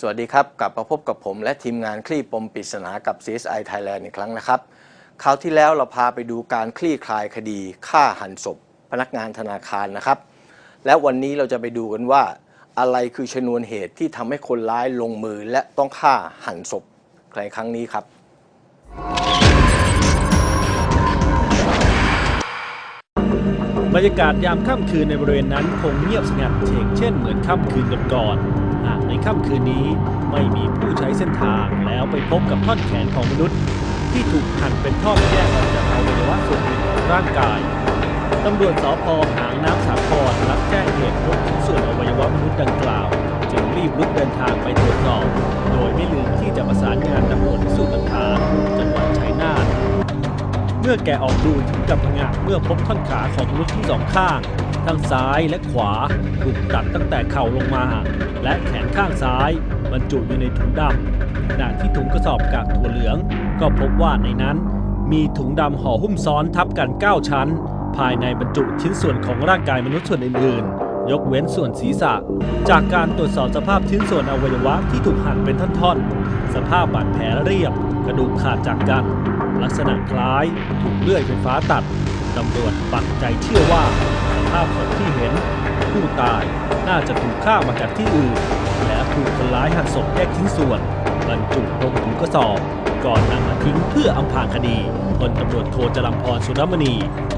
สวัสดีครับกลับมาพบกับผมและทีมงานคลี่ปมปริศนากับ CSI Thailand อีกครั้งนะครับ คราวที่แล้วเราพาไปดูการคลี่คลายคดีฆ่าหันศพ พนักงานธนาคารนะครับ และวันนี้เราจะไปดูกันว่า อะไรคือชนวนเหตุที่ทำให้คนร้ายลงมือและต้องฆ่าหันศพในครั้งนี้ครับ บรรยากาศยามค่ำคืนในบริเวณนั้นคงเงียบสงัดเฉกเช่นเหมือนค่ำคืนก่อนๆ หากในค่ำคืนนี้ไม่มีผู้ใช้เส้นทางแล้วไปพบกับท่อนแขนของมนุษย์ ที่ถูกหั่นเป็นท่อนแยกออกจากอวัยวะส่วนหนึ่งของร่างกายตำรวจสพหางน้ำสาครรับแจ้งเหตุพบชิ้นส่วนอวัยวะมนุษย์ดังกล่าว จึงรีบรุดเดินทางไปตรวจสอบ โดยไม่ลืมที่จะประสาน เมื่อแกออกดูถึงกับพงะเมื่อพบท่อนขาของมนุษย์ทั้งสองข้างทั้งซ้ายและขวาถูกตัดตั้งแต่เข่าลงมา และแขนข้างซ้ายบรรจุอยู่ในถุงดำขณะที่ถุงกระสอบกากถั่วเหลือง ก็พบว่าในนั้น มีถุงดำห่อหุ้มซ้อนทับกัน 9 ชั้น ภายในบรรจุชิ้นส่วนของร่างกายมนุษย์ส่วนอื่นๆ ยกเว้นส่วนศีรษะ จากการตรวจสอบสภาพชิ้นส่วนอวัยวะที่ถูกหั่นเป็นท่อนๆ สภาพบาดแผลเรียบ กระดูกขาดจากกัน ลักษณะคล้ายถูกเลื่อยไฟฟ้าตัด ตำรวจปักใจเชื่อว่าสภาพศพที่เห็น ผู้ตายน่าจะถูกฆ่ามาจากที่อื่น และถูกคนร้ายหั่นศพแยกชิ้นส่วน บรรจุลงถุงกระสอบ ก่อนนำมาทิ้งเพื่ออำพรางคดีพลตำรวจโทจรัมพรสุรมณี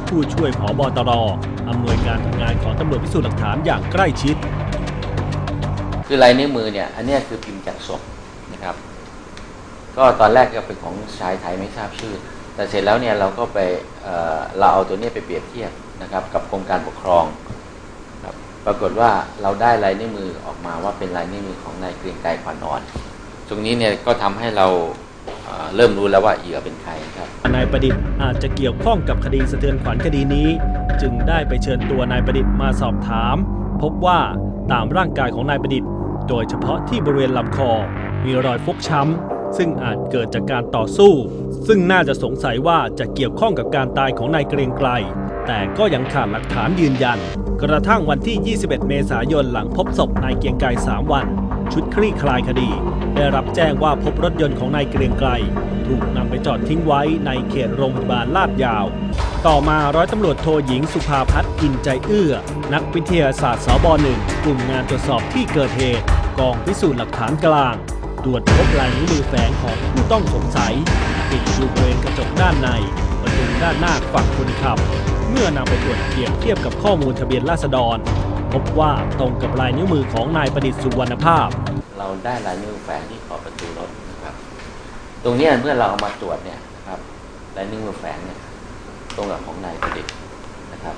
ผู้ช่วยผอบตรอำนวยการทำงานของตำรวจพิสูจน์หลักฐานอย่างใกล้ชิด คือลายนิ้วมือเนี่ยอันนี้คือพิมพ์จากศพนะครับ ก็ตอนแรกก็เป็นของชายไทยไม่ทราบชื่อ แต่เสร็จแล้วเนี่ยเราก็ไปเเราเอาตัวนี้ไปเปรียบเทียบนะครับ กับกรมการปกครองครับปรากฏว่าเราได้ลายนิ้วมือออกมาว่าเป็นลายนิ้วมือของนายเกรียงไกรขวัญนอน ตรงนี้เนี่ยก็ทำให้เราเเริ่มรู้แล้วว่าเหยื่อเป็นใครครับนายประดิษฐ์อาจจะเกี่ยวข้องกับคดีสะเทือนขวัญคดีนี้ จึงได้ไปเชิญตัวนายประดิษฐ์มาสอบถาม พบว่าตามร่างกายของนายประดิษฐ์ โดยเฉพาะที่บริเวณลำคอ มีรอยฟกช้ำ ซึ่งอาจเกิดจากการต่อสู้ ซึ่งน่าจะสงสัยว่าจะเกี่ยวข้องกับการตายของนายเกรียงไกรแต่ก็ยังขาดหลักฐานยืนยัน กระทั่งวันที่ 21 เมษายนหลังพบศพนายเกรียงไกร3 วัน ชุดคลี่คลายคดี ได้รับแจ้งว่าพบรถยนต์ของนายเกรียงไกรถูกนำไปจอดทิ้งไว้ในเขตโรงพยาบาลลาดยาว ต่อมาร้อยตำรวจโทหญิงสุภาพัฒน์อินใจเอื้อ นักวิทยาศาสตร์สบหนึ่งกลุ่มงานตรวจสอบที่เกิดเหตุ กองพิสูจน์หลักฐานกลาง ตรวจพบลายนิ้วมือแฝงของผู้ต้องสงสัยติดอยู่บริเวณกระจกด้านในประตูด้านหน้าฝั่งคนขับ เมื่อนำไปตรวจเปรียบเทียบกับข้อมูลทะเบียนราษฎร พบว่าตรงกับลายนิ้วมือของนายประดิษฐ์สุวรรณภาพ เราได้ลายนิ้วแฝงที่ขอบประตูรถนะครับ ตรงเนี้ยเมื่อเราเอามาตรวจเนี่ยนะครับลายนิ้วมือแฝงเนี่ยตรงกับของนายประดิษฐ์นะครับ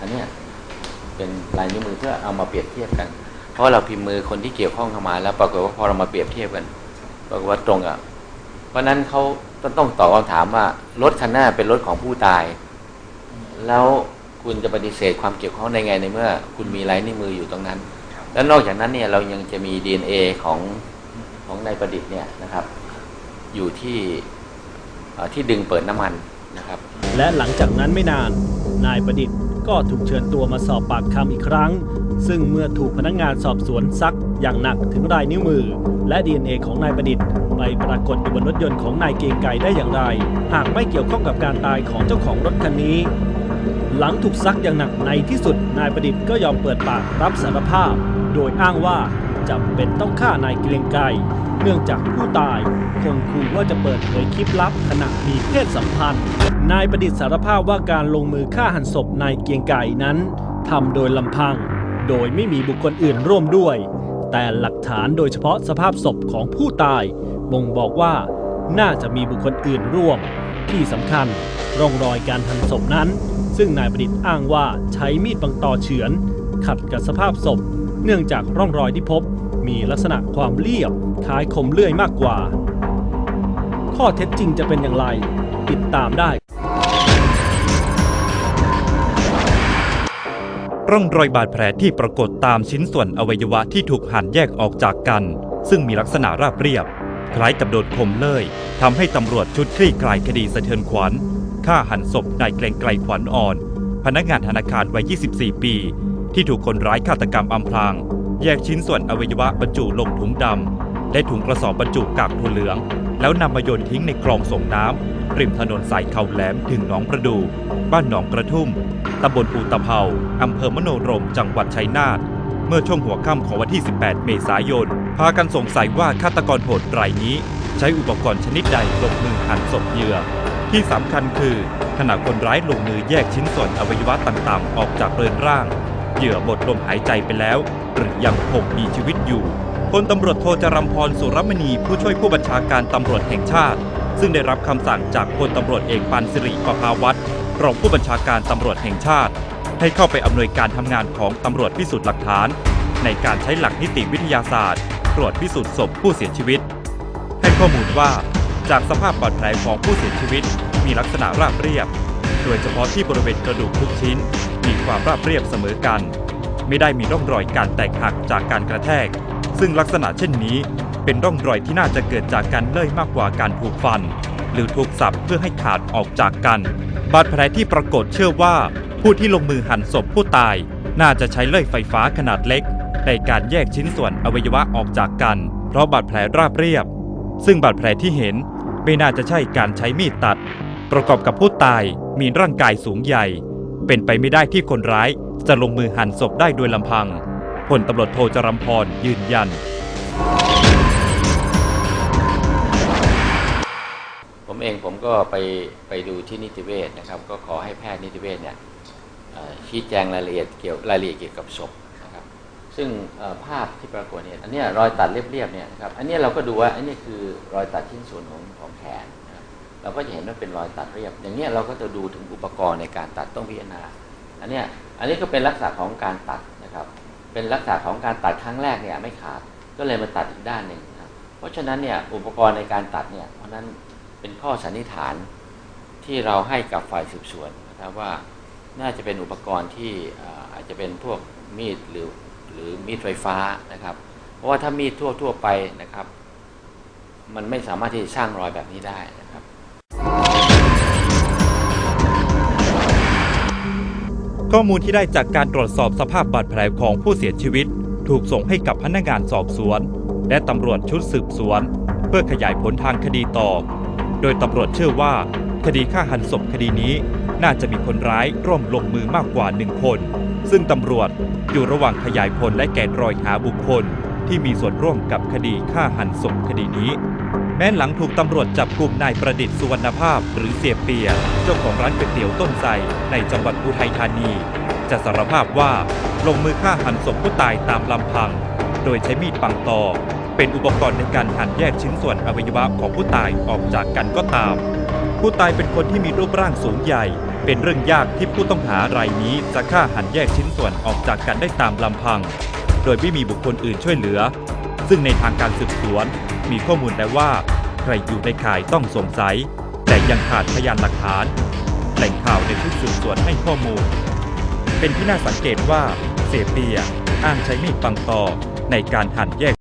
อันเนี้ยเป็นลายนิ้วมือเพื่อเอามาเปรียบเทียบกัน ราะเราพิมพ์มือคนที่เกี่ยวข้องเข้ามา แล้วปรากฏว่าพอเรามาเปรียบเทียบกันปรากฏว่าตรงอะเพราะนั้นเขาต้องต้องตอบคำถามว่ารถคันหน้าเป็นรถของผู้ตาย แล้วคุณจะปฏิเสธความเกี่ยวข้องได้ไงในเมื่อ คุณมีลายนิ้วมืออยู่ตรงนั้น แล้วนอกจากนั้นเนี่ยเรายังจะมี DNA ของของนายประดิษฐ์เนี่ยนะครับ อยู่ที่ที่ดึงเปิดน้ำมันนะครับ และหลังจากนั้นไม่นานนายประดิษฐ์ ก็ถูกเชิญตัวมาสอบปากคำอีกครั้ง ซึ่งเมื่อถูกพนักงานสอบสวนซักอย่างหนักถึงรายนิ้วมือ และ DNA ของนายประดิษฐ์ ไปปรากฏอยู่บนรถยนต์ของนายเกียงไก่ได้อย่างไร หากไม่เกี่ยวข้องกับการตายของเจ้าของรถคันนี้ หลังถูกซักอย่างหนักในที่สุด นายประดิษฐ์ก็ยอมเปิดปากรับสารภาพ โดยอ้างว่า จำเป็นต้องฆ่านายเกรียงไกรเนื่องจากผู้ตายคงขู่ว่าจะเปิดเผยคลิปลับขณะมีเพศสัมพันธ์ นายประดิษฐ์สารภาพว่าการลงมือฆ่าหันศพนายเกรียงไกรนั้นทำโดยลำพัง โดยไม่มีบุคคลอื่นร่วมด้วย แต่หลักฐานโดยเฉพาะสภาพศพของผู้ตายบ่งบอกว่าน่าจะมีบุคคลอื่นร่วม ที่สำคัญร่องรอยการหันศพนั้น ซึ่งนายประดิษฐ์อ้างว่าใช้มีดปังตอเฉือน ขัดกับสภาพศพ เนื่องจากร่องรอยที่พบมีลักษณะความเรียบคล้ายคมเลื่อยมากกว่า ข้อเท็จจริงจะเป็นอย่างไร ติดตามได้ ร่องรอยบาดแผลที่ปรากฏตามชิ้นส่วนอวัยวะที่ถูกหั่นแยกออกจากกัน ซึ่งมีลักษณะราบเรียบ คล้ายกับโดนคมเลื่อยทำให้ตำรวจชุดคลี่คลายคดีสะเทือนขวัญฆ่าหันศพนายเกรงไกรขวัญอ่อน พนักงานธนาคารวัย 24 ปี ที่ถูกคนร้ายฆาตกรรมอำพราง แยกชิ้นส่วนอวัยวะบรรจุลงถุงดำและถุงกระสอบบรรจุกากถั่วเหลือง แล้วนำมาโยนทิ้งในคลองส่งน้ำริมถนนสายเขาแหลมถึงหนองประดู บ้านหนองกระทุ่มตำบลอูตะเภาอำเภอมโนรมจังหวัดชัยนาทเมื่อช่วงหัวค่ำของวันที่ 18 เมษายน พากันสงสัยว่าฆาตกรโหดรายนี้ ใช้อุปกรณ์ชนิดใดลงมือหั่นศพเหยื่อ ที่สำคัญคือขณะคนร้ายลงมือแยกชิ้นส่วนอวัยวะต่างๆ ออกจากเรือนร่าง เหยื่อหมดลมหายใจไปแล้ว หรือยังคงมีชีวิตอยู่พลตำรวจโทจรัมพรสุรมณีผู้ช่วยผู้บัญชาการตำรวจแห่งชาติ ซึ่งได้รับคำสั่งจากพลตำรวจเอกปันสิริประภาวัตรรองผู้บัญชาการตำรวจแห่งชาติ ให้เข้าไปอำนวยการทำงานของตำรวจพิสูจน์หลักฐาน ในการใช้หลักนิติวิทยาศาสตร์ ตรวจพิสูจน์ศพผู้เสียชีวิต ให้ข้อมูลว่าจากสภาพบาดแผลของผู้เสียชีวิต มีลักษณะราบเรียบ โดยเฉพาะที่บริเวณกระดูกทุกชิ้น มีความราบเรียบเสมอกัน ไม่ได้มีร่องรอยการแตกหักจากการกระแทก ซึ่งลักษณะเช่นนี้ เป็นร่องรอยที่น่าจะเกิดจากการเลื่อยมากกว่าการถูกฟัน หรือถูกสับเพื่อให้ขาดออกจากกัน บาดแผลที่ปรากฏเชื่อว่า ผู้ที่ลงมือหั่นศพผู้ตาย น่าจะใช้เลื่อยไฟฟ้าขนาดเล็กในการแยกชิ้นส่วนอวัยวะออกจากกัน เพราะบาดแผลราบเรียบ ซึ่งบาดแผลที่เห็นไม่น่าจะใช่การใช้มีดตัด ประกอบกับผู้ตายมีร่างกายสูงใหญ่ เป็นไปไม่ได้ที่คนร้ายจะลงมือหั่นศพได้โดยลำพังพลตำรวจโทจรัมพรยืนยัน ผมเองผมก็ไปไปดูที่นิติเวศนะครับ ก็ขอให้แพทย์นิติเวศเนี่ยชี้แจงรายละเอียดเกี่ยวรายละเอียดเกี่ยวกับศพนะครับ ซึ่งภาพที่ปรากฏเนี่ยอันนี้รอยตัดเรียบๆเนี่ยนะครับอันนี้เราก็ดูว่าอันนี้คือรอยตัดชิ้นส่วนของของแขน เราก็จะเห็นว่าเป็นรอยตัดเรียบ อย่างนี้เราก็จะดูถึงอุปกรณ์ในการตัดต้องพิจารณา อันนี้อันนี้ก็เป็นลักษณะของการตัดนะครับ เป็นลักษณะของการตัดครั้งแรกเนี่ยไม่ขาด ก็เลยมาตัดอีกด้านหนึ่งนะครับเพราะฉะนั้นเนี่ยอุปกรณ์ในการตัดเนี่ย เพราะนั้นเป็นข้อสันนิษฐานที่เราให้กับฝ่ายสืบสวนนะครับว่าน่าจะเป็นอุปกรณ์ที่อาจจะเป็นพวกมีดหรือหรือมีดไฟฟ้านะครับ เพราะว่าถ้ามีดทั่วทั่วๆไปนะครับ มันไม่สามารถที่จะสร้างรอยแบบนี้ได้ ข้อมูลที่ได้จากการตรวจสอบสภาพบาดแผลของผู้เสียชีวิต ถูกส่งให้กับพนักงานสอบสวน และตำรวจชุดสืบสวน เพื่อขยายผลทางคดีต่อ โดยตำรวจเชื่อว่า คดีฆ่าหันศพคดีนี้ น่าจะมีคนร้ายร่วมลงมือมากกว่าหนึ่งคน ซึ่งตำรวจอยู่ระหว่างขยายผลและแกะรอยหาบุคคล ที่มีส่วนร่วมกับคดีฆ่าหันศพคดีนี้ แม้หลังถูกตำรวจจับกลุ่มนายประดิษฐ์สุวรรณภาพหรือเสียเปีย เจ้าของร้านก๋วยเตี๋ยวต้นไทรในจังหวัดอุทัยธานี จะสารภาพว่าลงมือฆ่าหันศพผู้ตายตามลำพัง โดยใช้มีดปังตอ เป็นอุปกรณ์ในการหั่นแยกชิ้นส่วนอวัยวะของผู้ตายออกจากกันก็ตาม ผู้ตายเป็นคนที่มีรูปร่างสูงใหญ่ เป็นเรื่องยากที่ผู้ต้องหารายนี้จะฆ่าหันแยกชิ้นส่วนออกจากกันได้ตามลำพัง โดยไม่มีบุคคลอื่นช่วยเหลือ ซึ่งในทางการสืบสวน มีข้อมูลแต่ว่า ใครอยู่ในข่ายต้องสงสัย แต่ยังขาดพยานหลักฐาน แหล่งข่าวในชุดสืบสวนให้ข้อมูล เป็นที่น่าสังเกตว่าเสียเปียอ้างใช้มีดปังตอในการหั่นแยก